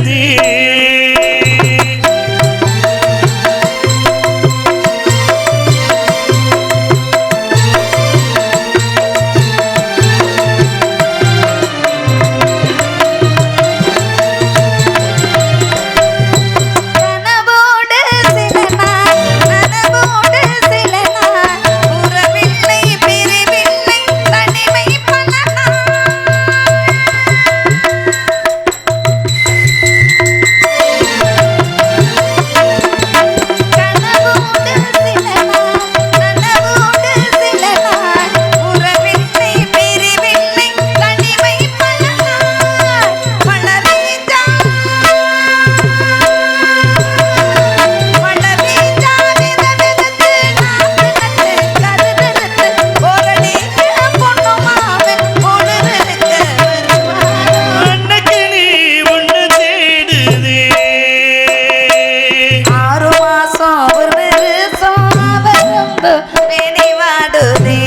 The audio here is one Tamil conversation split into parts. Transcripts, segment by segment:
மனதே நினைவாடுதே.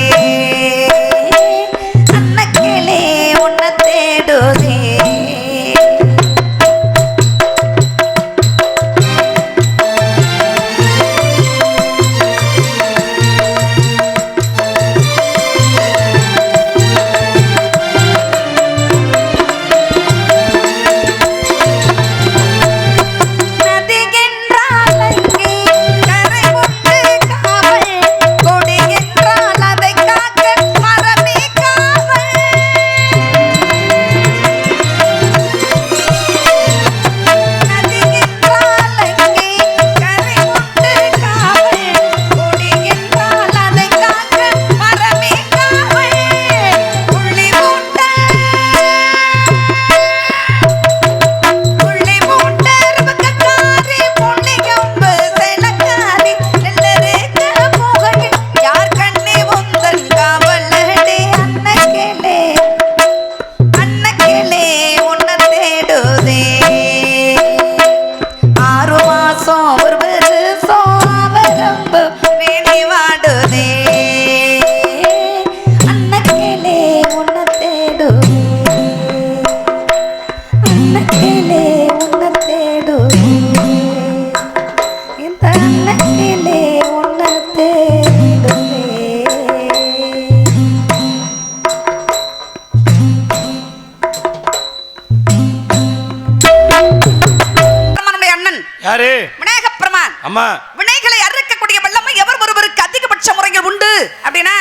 ஆமா. வினைகளை அறுக்கக்கூடிய வல்லமை எவர் ஒருவருக்கு அதிகபட்ச முறையில் உண்டு? அப்படின்னா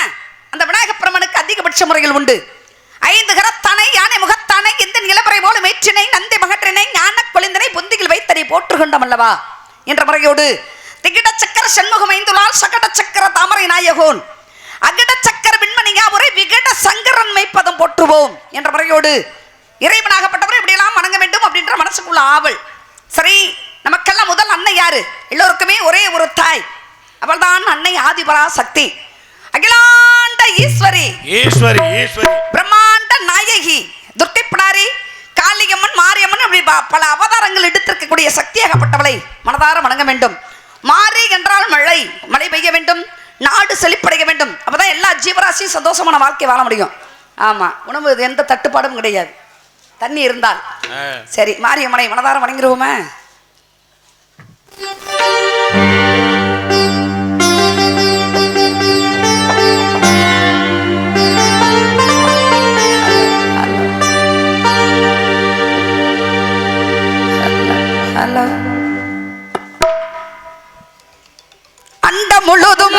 அந்த விநாயக பிரமனுக்கு அதிகபட்ச முறையில் உண்டு. ஐந்து கரத்தானை யானை முகத்தானை இந்த நிலவரை போல மேற்றினை நந்தி மகற்றினை ஞான கொளிந்தனை பொந்தியில் வைத்தனை போற்றுகின்றோம் அல்லவா? என்ற முறையோடு திகிட சக்கர சண்முகம் ஐந்துலால் சகட சக்கர தாமரை நாயகோன். அகிட சக்கர விண்மணியா உரை விகட சங்கரன் மெய்ப்பதம் போற்றுவோம். என்ற முறையோடு இறைவனாகப்பட்டவரை இப்படியெல்லாம் வணங்க வேண்டும் அப்படின்ற மனசுக்குள்ள ஆவல். சரி நமக்கெல்லாம் முதல் அன்னை யாரு? எல்லோருக்குமே ஒரே ஒரு தாய். அவள்தான் அன்னை ஆதிபரா சக்தி அகிலாண்ட ஈஸ்வரி. ஈஸ்வரி ஈஸ்வரி. பிரம்மாண்ட நாயகி. துர்க்கை பிடாரி காளியம்மன் மாரியம்மன் அப்படி பல அவதாரங்கள் எடுத்திருக்கக்கூடிய சக்தியாகப்பட்டவளை மனதார வணங்க வேண்டும். மாறி என்றால் மழை மழை பெய்ய வேண்டும் நாடு செழிப்படைய வேண்டும். அப்பதான் எல்லா ஜீவராசியும் சந்தோஷமான வாழ்க்கை வாழ முடியும். ஆமா உணவு எந்த தட்டுப்பாடும் கிடையாது. தண்ணி இருந்தால். சரி மாரியம்மனை மனதார வணங்கிடுவோமே ஹலோ. அண்ட முழுதும்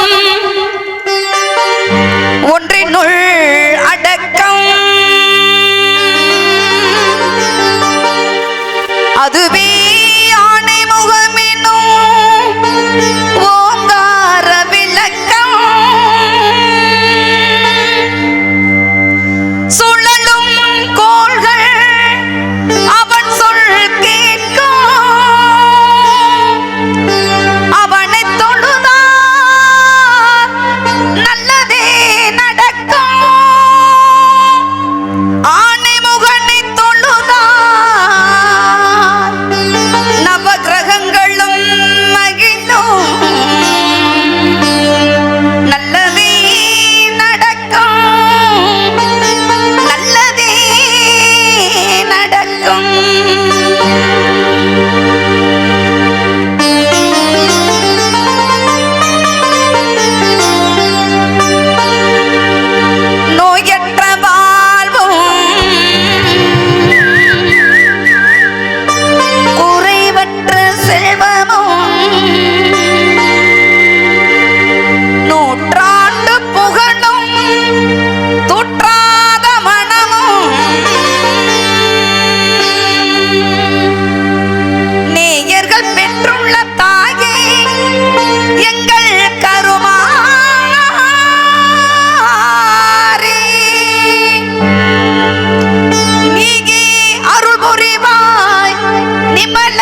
ஒன்றினுள் அடக்கம். அதுவே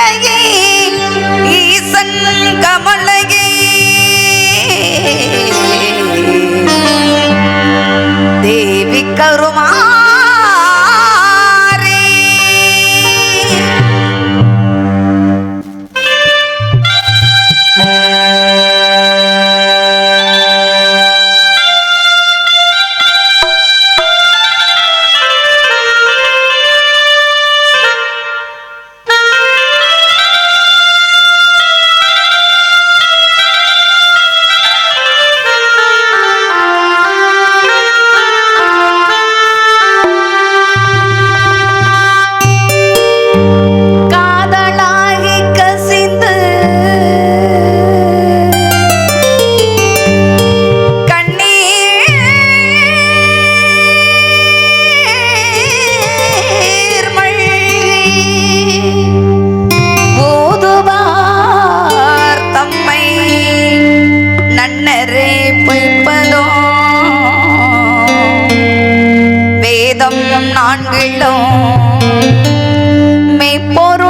கமலையே ஈசன் கமலையே. தேவி கரு ஆண்களும் மெய்ப்போர்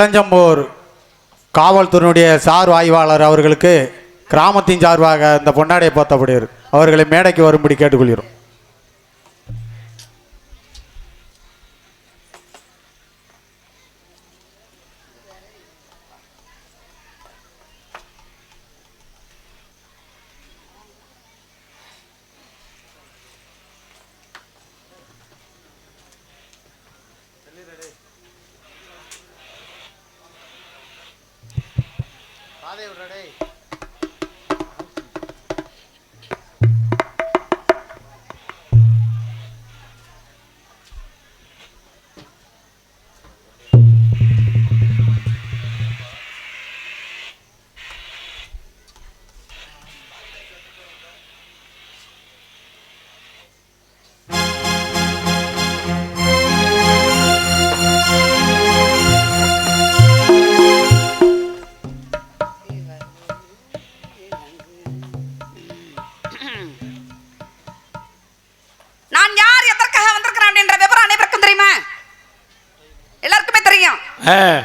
இளஞ்சம்பூர் காவல்துறையினுடைய சார் ஆய்வாளர் அவர்களுக்கு கிராமத்தின் சார்பாக இந்த பொன்னாடையை போத்தப்படுகிறது அவர்களை மேடைக்கு வரும்படி கேட்டுக்கொள்கிறோம். நான்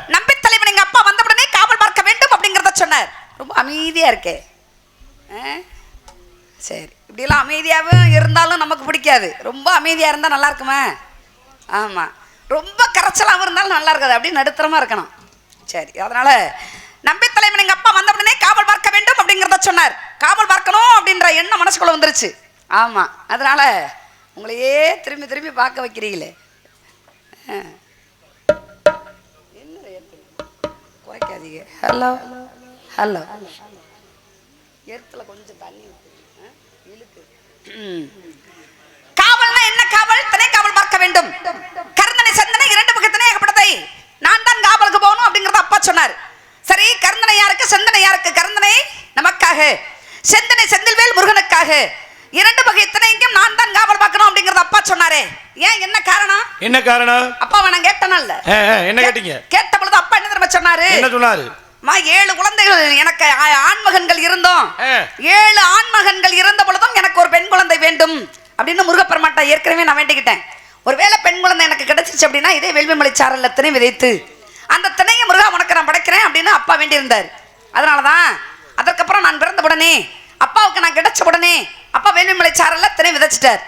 நம்பி தலைவன் எங்க அப்பா வந்தவுடனே காவல் பார்க்க வேண்டும் அப்படிங்கறத சொன்னார். ரொம்ப அமைதியா இருக்கே. ஆ? சரி. இப்படிலாம் அமைதியாகவும் இருந்தாலும் நமக்கு பிடிக்காது. ரொம்ப அமைதியாக இருந்தால் நல்லா இருக்குமா? ஆமாம் ரொம்ப கரைச்சலாகவும் இருந்தாலும் நல்லா இருக்காது. அப்படின்னு நடுத்தரமாக இருக்கணும். சரி. அதனால நம்பி தலைவன் எங்கள் அப்பா உடனே காவல் பார்க்க வேண்டும் அப்படிங்கிறத சொன்னார். காவல் பார்க்கணும் அப்படின்ற எண்ணம் மனசுக்குள்ள வந்துருச்சு. ஆமாம் அதனால உங்களையே திரும்பி திரும்பி பார்க்க வைக்கிறீங்களே. குறைக்காதீங்க ஹலோ ஹலோ எருத்துல கொஞ்சம் தண்ணி ஆ? இழுக்கு. காவல்னா என்ன காவல்? தனி காவல் பார்க்க வேண்டும். கருந்தனை சந்தனை இரண்டு பக்கத்தினே ஏகப்பட்டதை நான் தான் காவலுக்கு போகணும் அப்படிங்கறத அப்பா சொன்னார். சரி கருந்தனை யாருக்கு? சந்தனை யாருக்கு? கருந்தனை நமக்காக. செந்தனை செந்தில்வேல் முருகனுக்காக. இரண்டு வகை இத்தனைக்கும் நான் தான் காவல் பார்க்கணும் அப்படிங்கறத அப்பா சொன்னாரே. ஏன் என்ன காரணம்? என்ன காரணம்? அப்பாவை நான் கேட்டனல்ல என்ன கேட்டீங்க? கேட்ட பொழுது அப்பா என்ன தெரியுமா சொன்னாரு? என்ன சொன்னாரு? ஏழு குழந்தைகள் எனக்கு ஆண்மகன்கள் இருந்தோம். ஏழு ஆண்மகன்கள் இருந்த பொழுதும் எனக்கு ஒரு பெண் குழந்தை வேண்டும் அப்படின்னு முருகப்பெருமாட்டா ஏற்கனவே நான் வேண்டிக்கிட்டேன். ஒருவேளை பெண் குழந்தை எனக்கு கிடைச்சிச்சு அப்படின்னா இதே வேள்விமலை சாரல்ல திணை விதைத்து அந்த திணையை முருகா உனக்கு நான் படைக்கிறேன் அப்படின்னு அப்பா வேண்டியிருந்தார். அதனால தான் அதற்கப்புறம் நான் பிறந்த உடனே அப்பாவுக்கு நான் கிடைச்ச உடனே அப்பா வேள்விமலை சாரல்ல திணை விதைச்சிட்டார்.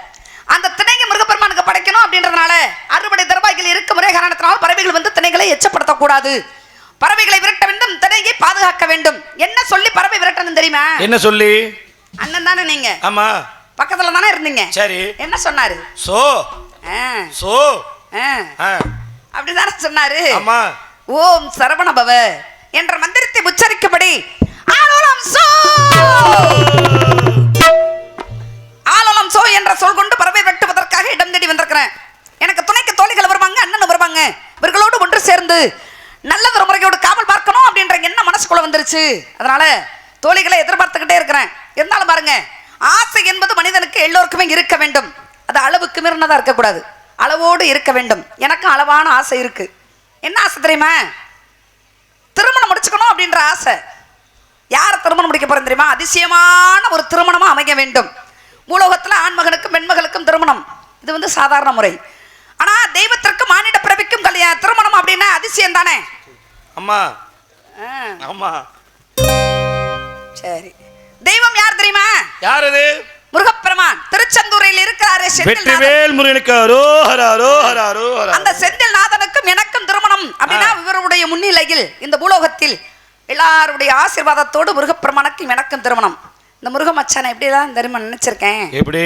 அந்த முருகப்பெருமானுக்கு படைக்கணும் அப்படின்றதுனால அறுபடை தர்பாய்கள் இருக்கும் ஒரே காரணத்தினால் பறவைகள் வந்து திணைகளை எச்சப்படுத்தக்கூடாது. பறவைகளை விரட்ட வேண்டும் திணையை பாதுகாக்க வேண்டும். என்ன சொல்லி பறவை விரட்டணும் தெரியுமா? என்ன சொல்லி? அண்ணன் தானே நீங்க. ஆமா. பக்கத்துல தானே இருந்தீங்க. சரி. என்ன சொன்னாரு? சோ. சோ. அப்படிதானே சொன்னாரு. ஆமா. ஓம் சரவணபவ என்ற மந்திரத்தை உச்சரிக்கும்படி ஆலோலம் சோ. ஆலோலம் சோ என்ற சொல் கொண்டு பறவை வெட்டுவதற்காக இடம் தேடி வந்திருக்கிறேன். எனக்கு துணைக்கு தோழிகள் வருவாங்க அண்ணன் வருவாங்க. இவர்களோடு ஒன்று சேர்ந்து நல்லதொரு முறையோடு காவல் பார்க்கணும் அப்படின்ற என்ன மனசுக்குள்ள வந்துருச்சு. அதனால தோழிகளை எதிர்பார்த்துக்கிட்டே இருக்கிறேன். இருந்தாலும் பாருங்க ஆசை என்பது மனிதனுக்கு எல்லோருக்குமே இருக்க வேண்டும். அது அளவுக்கு மீறினதா இருக்கக்கூடாது. அளவோடு இருக்க வேண்டும். எனக்கும் அளவான ஆசை இருக்கு. என்ன ஆசை தெரியுமா? திருமணம் முடிச்சுக்கணும் அப்படின்ற ஆசை. யார் திருமணம் முடிக்க போறேன் தெரியுமா? அதிசயமான ஒரு திருமணமா அமைய வேண்டும். உலோகத்தில் ஆண்மகனுக்கும் பெண்மகளுக்கும் திருமணம். இது வந்து சாதாரண முறை. ஆனா தெய்வத்திற்கும் மானிட பிறவிக்கும் கல்யா திருமணம் அப்படின்னா அதிசயம் தானே? அம்மா. ஆமா சரி. தெய்வம் யார் தெரியுமா? யார் அது முருகப்பெருமான். திருச்செந்தூரில் இருக்கிறாரே. வெற்றிவேல் முருகனுக்கு அரோஹரா அரோஹரா அரோஹரா. அந்த செந்தில் நாதனுக்கும் எனக்கும் திருமணம் அப்படின்னா இவருடைய முன்னிலையில் இந்த பூலோகத்தில் எல்லாருடைய ஆசீர்வாதத்தோடு முருகப்பெருமானுக்கும் எனக்கும் திருமணம். இந்த முருக மச்சானை எப்படிலாம் தெரியுமா நினைச்சிருக்கேன்? எப்படி?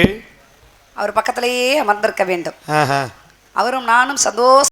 அவர் பக்கத்திலேயே அமர்ந்திருக்க வேண்டும். அவரும் நானும் சந்தோஷ